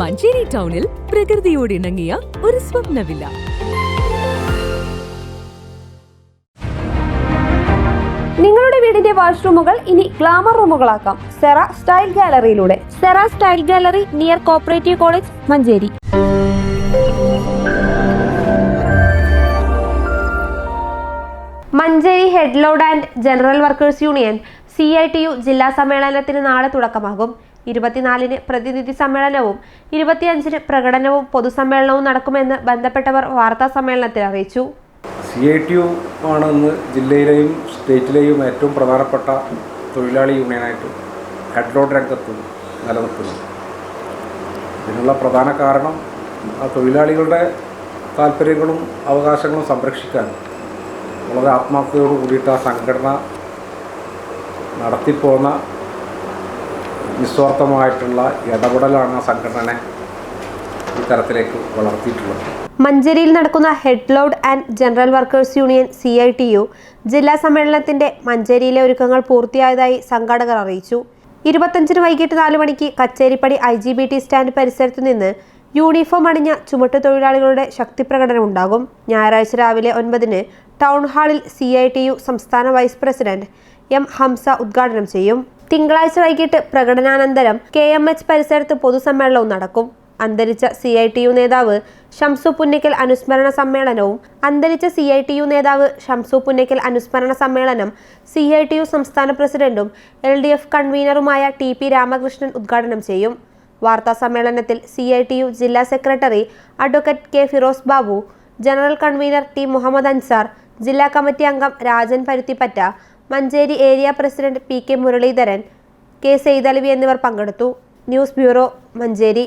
മഞ്ചേരി ടൗണിൽ പ്രകൃതിയോട് ഇണങ്ങിയ ഒരു സ്വപ്നവില്ല. നിങ്ങളുടെ വീടിന്റെ വാഷ്റൂമുകൾ ഇനി ഗ്ലാമർ റൂമുകളാക്കാം. Cera style ഗാലറിയിലൂടെ. Sera style gallery near cooperative college Manjeri. Manjeri head load and general workers union C I T U ജില്ലാ സമ്മേളനത്തിന് നാളെ തുടക്കമാകും. ഇരുപത്തിനാലിന് പ്രതിനിധി സമ്മേളനവും ഇരുപത്തിയഞ്ചിന് പ്രകടനവും പൊതുസമ്മേളനവും നടക്കുമെന്ന് ബന്ധപ്പെട്ടവർ വാർത്താ സമ്മേളനത്തിൽ അറിയിച്ചു. സി ഐ ടി യു ആണ് ഇന്ന് ജില്ലയിലെയും സ്റ്റേറ്റിലെയും ഏറ്റവും പ്രധാനപ്പെട്ട തൊഴിലാളി യൂണിയനായിട്ട് ഹെഡ്ലോഡ് രംഗത്ത് നിലനിൽക്കുന്നത് ഇതിനുള്ള പ്രധാന കാരണം ആ തൊഴിലാളികളുടെ താല്പര്യങ്ങളും അവകാശങ്ങളും സംരക്ഷിക്കാൻ വളരെ ആത്മാർത്ഥതയോട് കൂടിയിട്ട് ആ സംഘടന നടത്തിപ്പോന്ന നിസ്വാർത്ഥമായിട്ടുള്ള ഇടപെടലാണ് ആ സംഘടന ഈ തരത്തിലേക്ക് വളർത്തിയിട്ടുള്ളത്. മഞ്ചേരിയിൽ നടക്കുന്ന head load and general workers union C I T U ജില്ലാ സമ്മേളനത്തിന്റെ മഞ്ചേരിയിലെ ഒരുക്കങ്ങൾ പൂർത്തിയായതായി സംഘാടകർ അറിയിച്ചു. ഇരുപത്തഞ്ചിന് വൈകിട്ട് നാല് മണിക്ക് Kacheripady I G B T stand പരിസരത്തു നിന്ന് യൂണിഫോം അണിഞ്ഞ ചുമട്ടു തൊഴിലാളികളുടെ ശക്തിപ്രകടനം ഉണ്ടാകും. ഞായറാഴ്ച രാവിലെ ഒൻപതിന് ടൗൺ ഹാളിൽ സി ഐ ടി യു സംസ്ഥാന വൈസ് പ്രസിഡന്റ് എം ഹംസ ഉദ്ഘാടനം ചെയ്യും. തിങ്കളാഴ്ച വൈകിട്ട് പ്രകടനാനന്തരം കെ എം എച്ച് പരിസരത്ത് പൊതുസമ്മേളനവും നടക്കും. അന്തരിച്ച സി ഐ ടി യു നേതാവ് ഷംസു പുന്നിക്കൽ അനുസ്മരണ സമ്മേളനവും അന്തരിച്ച സി ഐ ടി യു നേതാവ് ഷംസു പുന്നിക്കൽ അനുസ്മരണ സമ്മേളനം സി ഐ ടി യു സംസ്ഥാന പ്രസിഡന്റും എൽ ഡി എഫ് കൺവീനറുമായ ടി പി രാമകൃഷ്ണൻ ഉദ്ഘാടനം ചെയ്യും. വാർത്താ സമ്മേളനത്തിൽ സി ഐ ടി യു ജില്ലാ secretary advocate K Firoz Babu general convener T Muhammad Ansar ജില്ലാ കമ്മിറ്റി അംഗം Rajan Paruthippatta Manjeri area president P K Muraleedharan K Saithalavi എന്നിവർ പങ്കെടുത്തു. News bureau Manjeri.